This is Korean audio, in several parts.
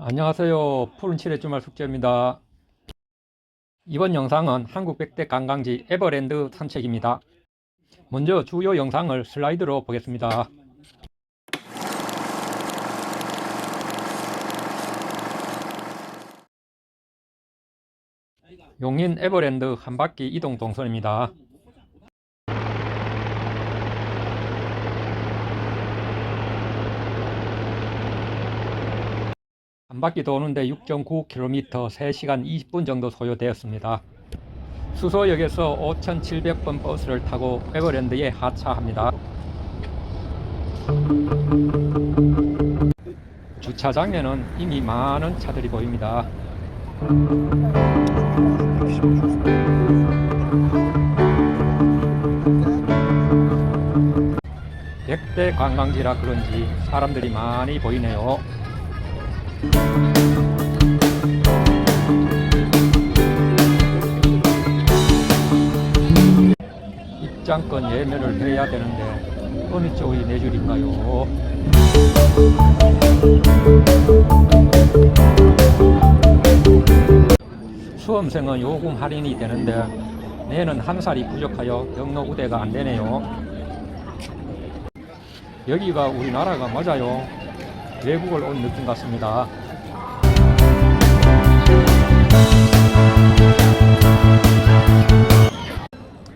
안녕하세요. 푸른 칠의 주말 숙제입니다. 이번 영상은 한국 100대 관광지 에버랜드 산책입니다. 먼저 주요 영상을 슬라이드로 보겠습니다. 용인 에버랜드 한 바퀴 이동 동선입니다. 한 바퀴 도는데 6.9km 3시간 20분 정도 소요되었습니다. 수소역에서 5,700번 버스를 타고 에버랜드에 하차합니다. 주차장에는 이미 많은 차들이 보입니다. 백대 관광지라 그런지 사람들이 많이 보이네요. 입장권 예매를 해야 되는데 어느 쪽이 내 줄인가요? 수험생은 요금 할인이 되는데 내는 한 살이 부족하여 경로 우대가 안 되네요. 여기가 우리나라가 맞아요. 외국을 온 느낌 같습니다.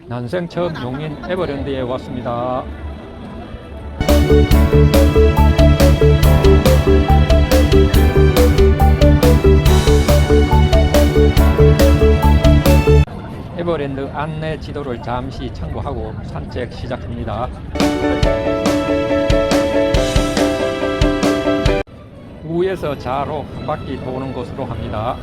난생 처음 용인 에버랜드에 왔습니다. 에버랜드 안내 지도를 잠시 참고하고 산책 시작합니다. 우에서 좌로 한 바퀴 도는 것으로 합니다.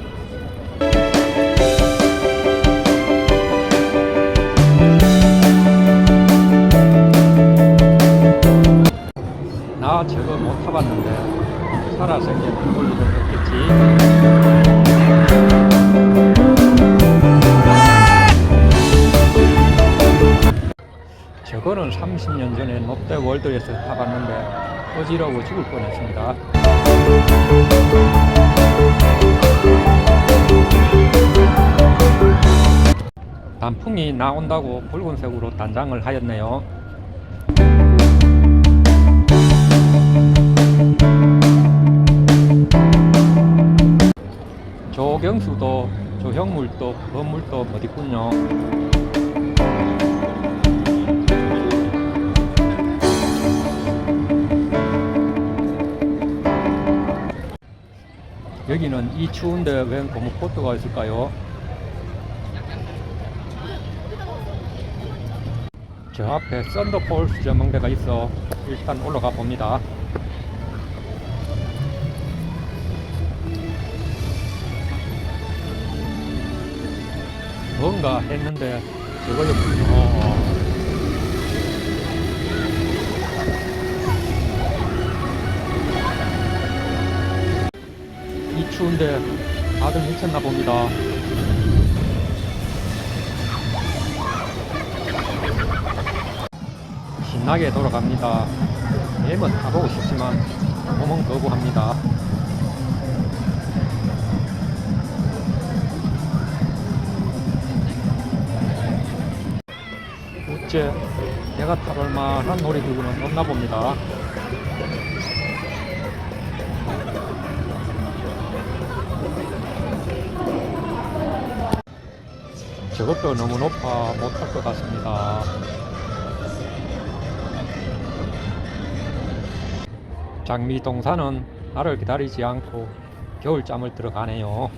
타봤는데 살아생전 볼 일은 없겠지. 저거는 30년 전에 롯데월드에서 타봤는데 어지러워 죽을 뻔했습니다. 단풍이 나온다고 붉은색으로 단장을 하였네요. 조경수도 조형물도 건물도 어디군요. 여기는 이 추운데 웬 고무 코트가 있을까요? 저 앞에 썬더폴스 전망대가 있어 일단 올라가 봅니다. 뭔가 했는데 저거였군요. 이 추운데 다들 미쳤나 봅니다. 신나게 돌아갑니다. 매번 타보고 싶지만 몸은 거부합니다. 어째 내가 타볼 만한 놀이기구는 없나 봅니다. 저것도 너무 높아 못할 것 같습니다. 장미 동산은 나를 기다리지 않고 겨울잠을 들어가네요.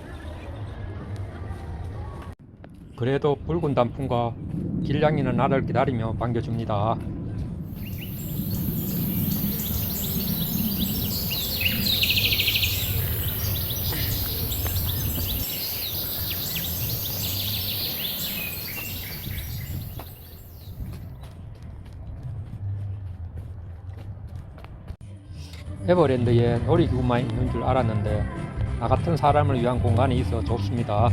그래도 붉은 단풍과 길냥이는 나를 기다리며 반겨줍니다. 에버랜드에 놀이기구만 있는 줄 알았는데 나 같은 사람을 위한 공간이 있어 좋습니다.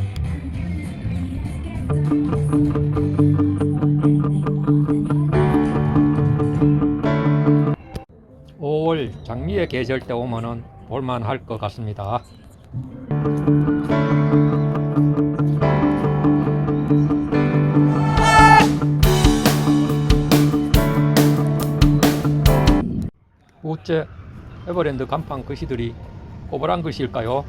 5월 장미의 계절 때 오면은 볼만할 것 같습니다. 우째 에버랜드 간판 글씨들이 꼬부란 글씨일까요?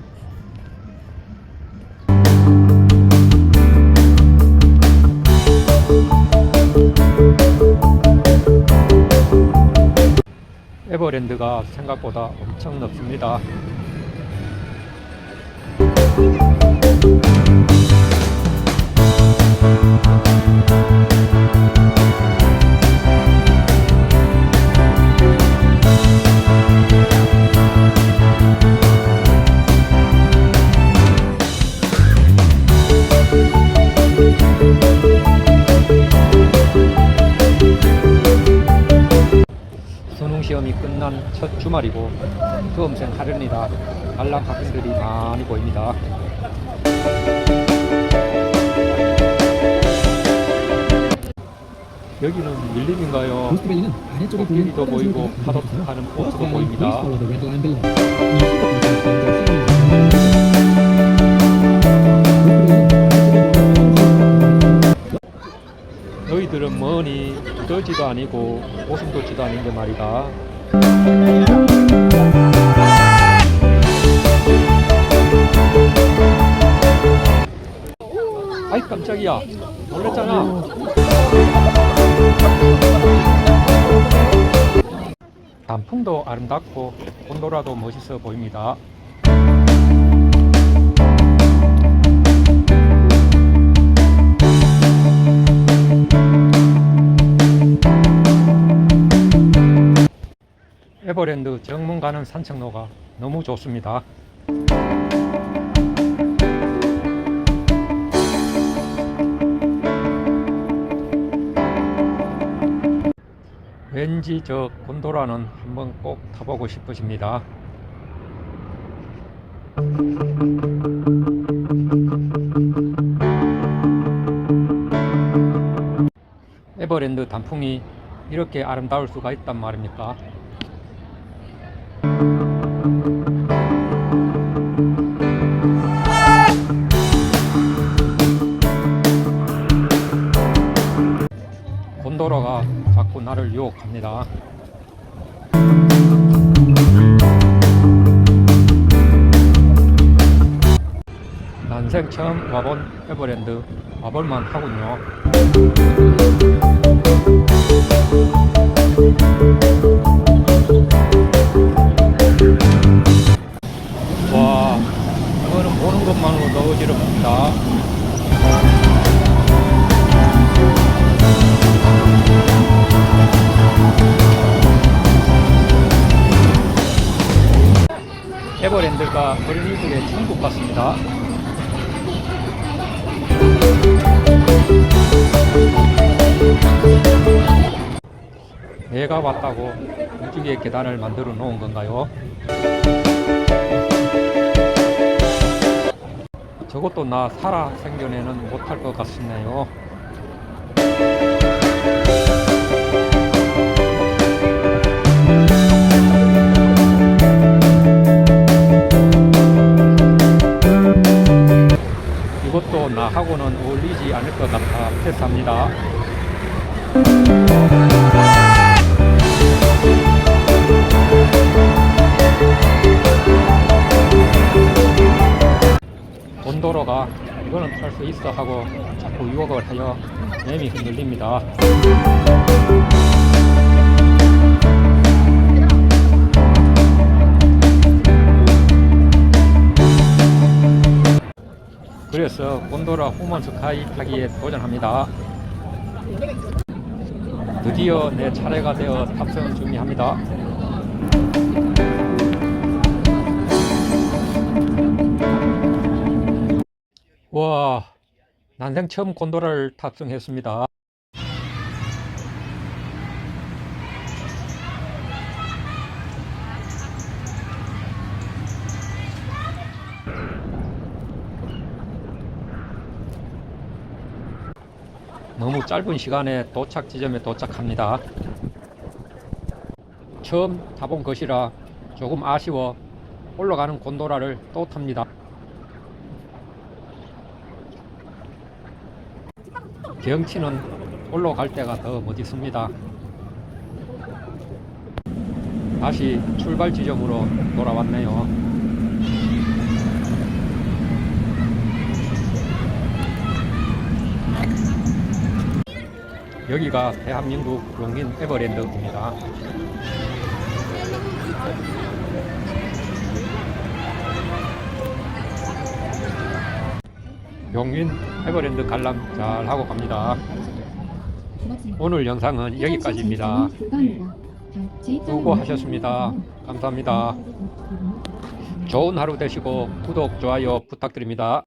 에버랜드가 생각보다 엄청 넓습니다. 끝난 첫 주말이고 수험생 하련이라 관람 학생들이 많이 보입니다. 여기는 밀림인가요? 보이는 보이고 파도 타는 포스도 보입니다. 너희들은 뭐니 떠지도 아니고 오줌도지도 아닌데 말이다. 아이 깜짝이야. 놀랬잖아. 단풍도 아름답고 곤도라도 멋있어 보입니다 에버랜드 정문 가는 산책로가 너무 좋습니다. 왠지 저 곤도라는 한번 꼭 타보고 싶으십니다. 에버랜드 단풍이 이렇게 아름다울 수가 있단 말입니까? 유혹합니다. 난생 처음 와본 에버랜드 와볼만 하군요. 와, 이거는 보는 것만으로도 어지럽습니다. 에버랜드가 어린이들의 천국 같습니다. 내가 왔다고 무지개 계단을 만들어 놓은 건가요? 저것도 나 살아 생겨내는 못할 것 같습네요. 하고는 어울리지 않을 것 같아 패스합니다. 곤도로가 이거는 탈 수 있어 하고 자꾸 유혹을 하여 램이 흔들립니다. 그래서 곤도라 후먼 스 카이 타기에 도전합니다. 드디어 내 차례가 되어 탑승 준비합니다. 와, 난생 처음 곤도라를 탑승했습니다. 너무 짧은 시간에 도착 지점에 도착합니다. 처음 타본 것이라 조금 아쉬워 올라가는 곤도라를 또 탑니다. 경치는 올라갈 때가 더 멋있습니다. 다시 출발 지점으로 돌아왔네요. 여기가 대한민국 용인 에버랜드입니다. 용인 에버랜드 관람 잘 하고 갑니다. 오늘 영상은 여기까지입니다. 수고하셨습니다. 감사합니다. 좋은 하루 되시고 구독, 좋아요 부탁드립니다.